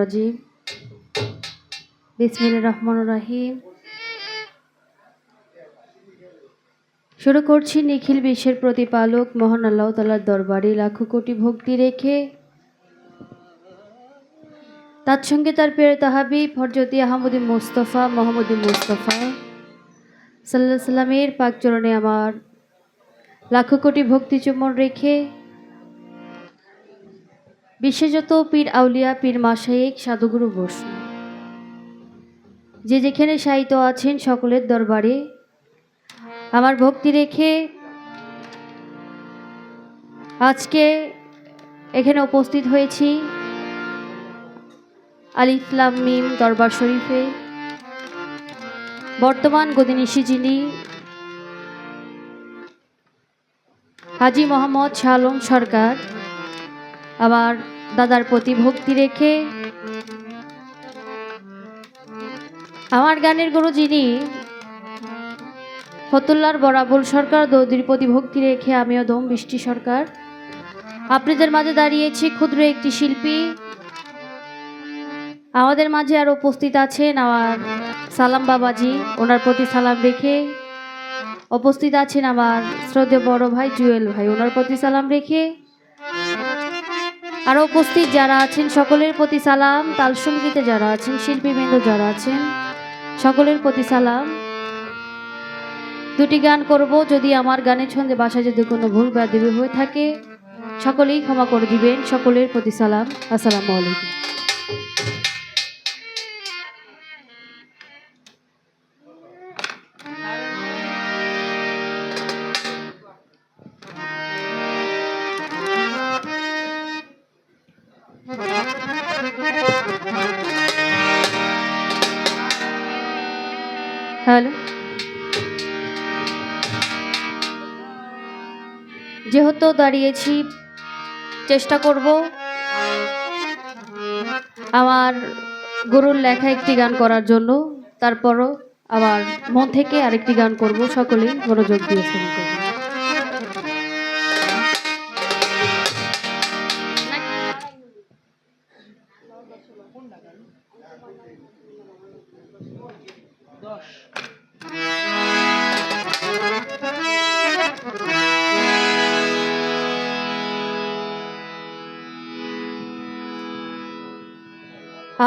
রাজিম। বিসমিল্লাহির রহমানির রহিম। শুরু করছি নিখিল বিশ্বের প্রতিপালক, মহান আল্লাহ তালার দরবারে লাখো কোটি ভক্তি রেখে। তার সঙ্গে তার প্রিয় তাহাবি ফরজতি আহমদি মোস্তফা, মোহাম্মদী মোস্তফা সাল্লাহ সাল্লামের পাক চরণে আমার লাখো কোটি ভক্তি চুম্বন রেখে বিশেষত পীর আউলিয়া, পীর মাসায়েক সাধুগুরু বৈষ্ণব যে যেখানে সাহিত্য আছেন সকলের দরবারে আমার ভক্তি রেখে আজকে এখানে উপস্থিত হয়েছি। আলিফলাম মিম, দরবার শরীফে। বর্তমান গদিনিশি যিনি হাজি মোহাম্মদ শালম সরকার, আমার দাদার প্রতি ভক্তি রেখে আমার গানের গুরু যিনি, ফতুল্লার বরাবুল সরকার, দৌদির প্রতি ভক্তি রেখে আমিও দম বৃষ্টি সরকার। আপনাদের মাঝে দাঁড়িয়েছি ক্ষুদ্র একটি শিল্পী। আমাদের মাঝে আর উপস্থিত আছেন আমার সালাম বাবাজি, ওনার প্রতি সালাম রেখে উপস্থিত আছেন আমার শ্রদ্ধেয় বড় ভাই জুয়েল ভাই, ওনার প্রতি সালাম রেখে আর উপস্থিত যারা আছেন, সকলের প্রতি সালাম। তাল সঙ্গীতে যারা আছেন, শিল্পীবৃন্দ যারা আছেন, সকলের প্রতি সালাম। দুটি গান করব, যদি আমার গানের ছন্দে বাসায় যদি কোনো ভুল বা দেবী হয়ে থাকে, সকলেই ক্ষমা করে দিবেন, সকলের প্রতি সালাম। আসসালামু আলাইকুম। হ্যালো। যেহেতু দাঁড়িয়েছি, চেষ্টা করব। আমার গুরুর লেখা একটি গান করার জন্য। তারপরও আবার মন থেকে আরেকটি গান করব, সকলেই মনোযোগ দিয়ে শুরু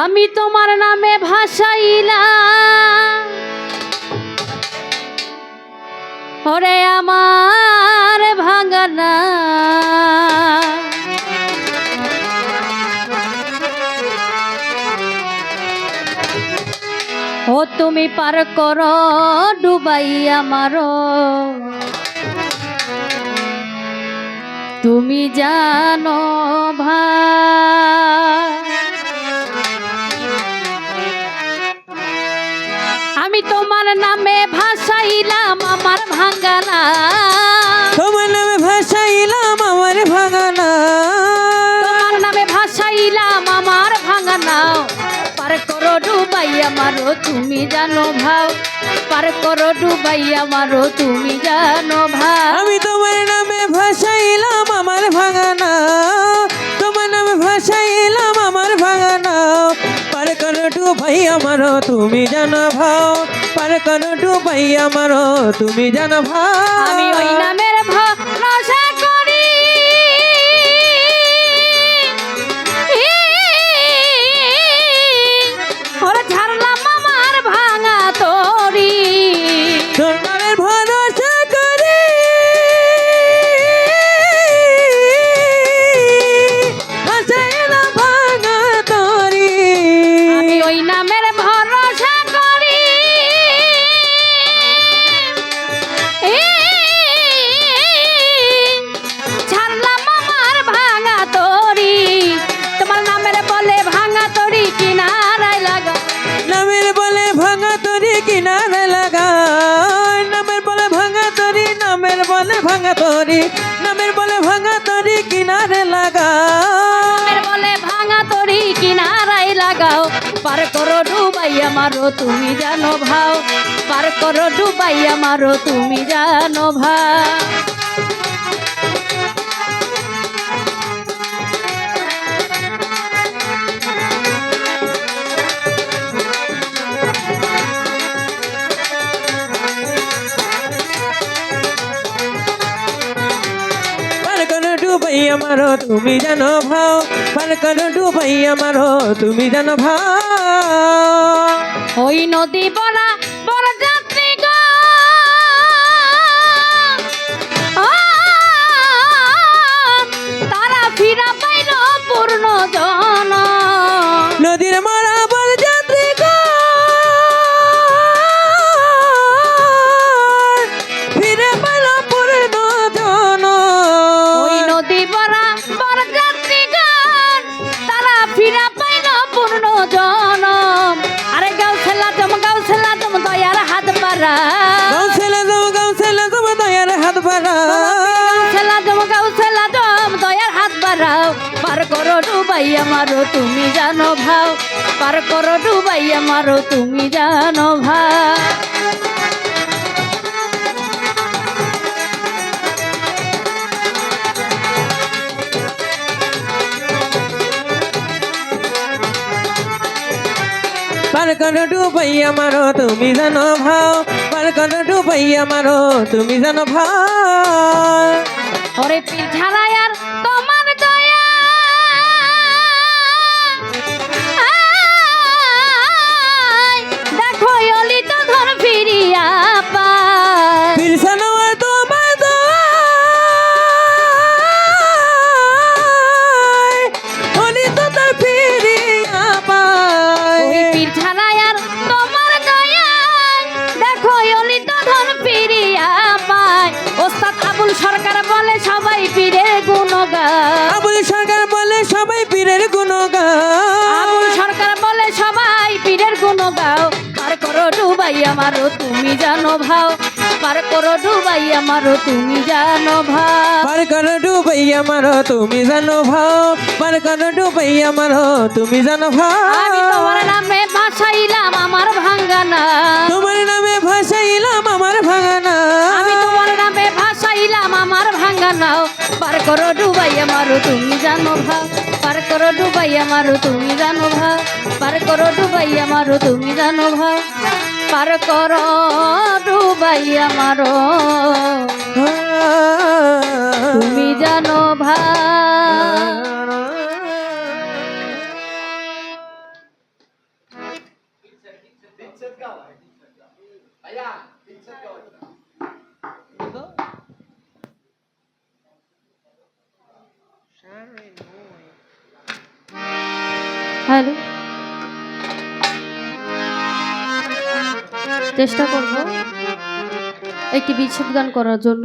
আমি তোমার নামে ভাসাইলাম। ওরে আমার ভাঙানা। ও তুমি পার কর ডুবাই আমার। তুমি জানো ভাই। ভাঙ্গানা তোমার নামে ভাসাইলাম আমার ভাঙানা। তোমার নামে ভাসাইলাম আমার ভাঙ্গানা পার করো ডুবাই আমারও তুমি জানো ভাও। পার করো ডুবাই আমারও তুমি জানো ভাও। আমি তোমার নামে ভাসাইলাম আমার ভাঙানা। ডুবাই আমারও তুমি জানো ভাও। পার করো ডুবাই আমারও তুমি জানো ভাও। আমি ওই নামের ভরসা কিনারায় লাগা। নামের বলে ভাঙা তরি কিনারে লাগা। নামের বলে ভাঙা তরি নামের বলে ভাঙা তরি। নামের বলে ভাঙা তরি কিনারে লাগা। বলে ভাঙা তরি কিনারায় লাগাও পার করো ডুবাই আমারও তুমি জানো ভাও। পার করো ডুবাই আমারও তুমি জানো ভাও। ডুবাই আমারো তুমি জানো ভাও পার করো ডুবাই আমারো তুমি জানো ভাও। ওই নদী বলা ডুবাই আমারও তুমি জানো ভাও। পার করো ডুবাই আমারও তুমি জানো ভাও। ডুবাই তুমি জানো ভাও। তুমি জানো ওরে সরকার বলে সবাই পীরের গুণগান। আবুল সরকার বলে সবাই পীরের গুণগান। আবুল সরকার বলে সবাই পীরের গুণ গাও পার করো ডুবাই আমারও তুমি। জানো ভাও পার করো ডুবাই আমারও তুমি জানো ভাও। পার করো ডুবাই আমার তুমি জানো ভাও। পার করো ডুবাই আমার তুমি জানো ভাও। আমি তোমার নামে বাঁচাইলাম আমার ভাঙ্গানা তোমার নামে ভাঙ্গানাও পার করো ডুবাই আমারও তুমি জানো ভাও পার করো ডুবাই আমারও তুমি জানো ভাও পার করো ডুবাই আমারও তুমি জানো ভাও পার করো ডুবাই আমারও তুমি জানো ভাই হ্যালো চেষ্টা করব একটি বিচ্ছেদ গান করার জন্য।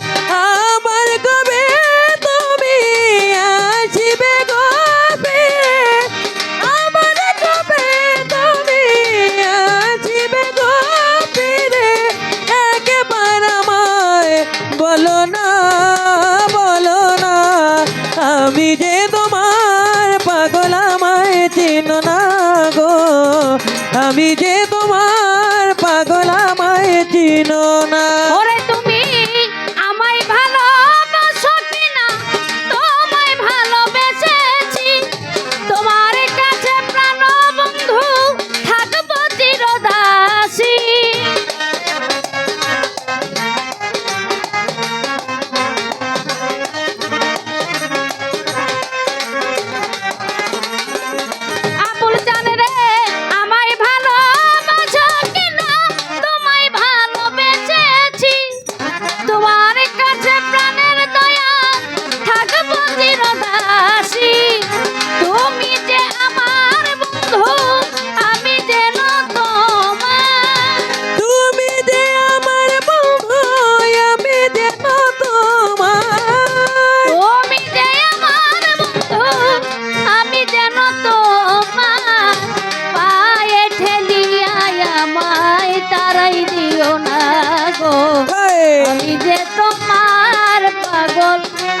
Bashi.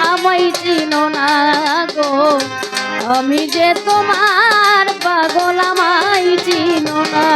আমি চিনো না গো। আমি যে তোমার পাগল আমায় চিনো না।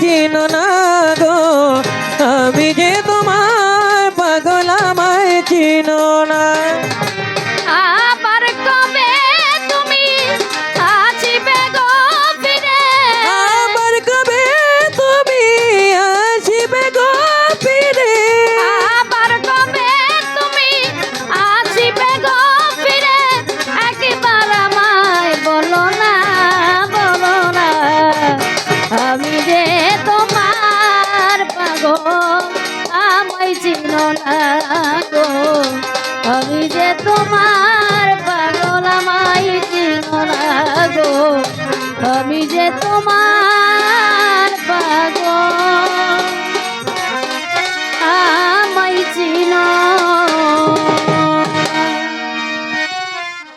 চিনো না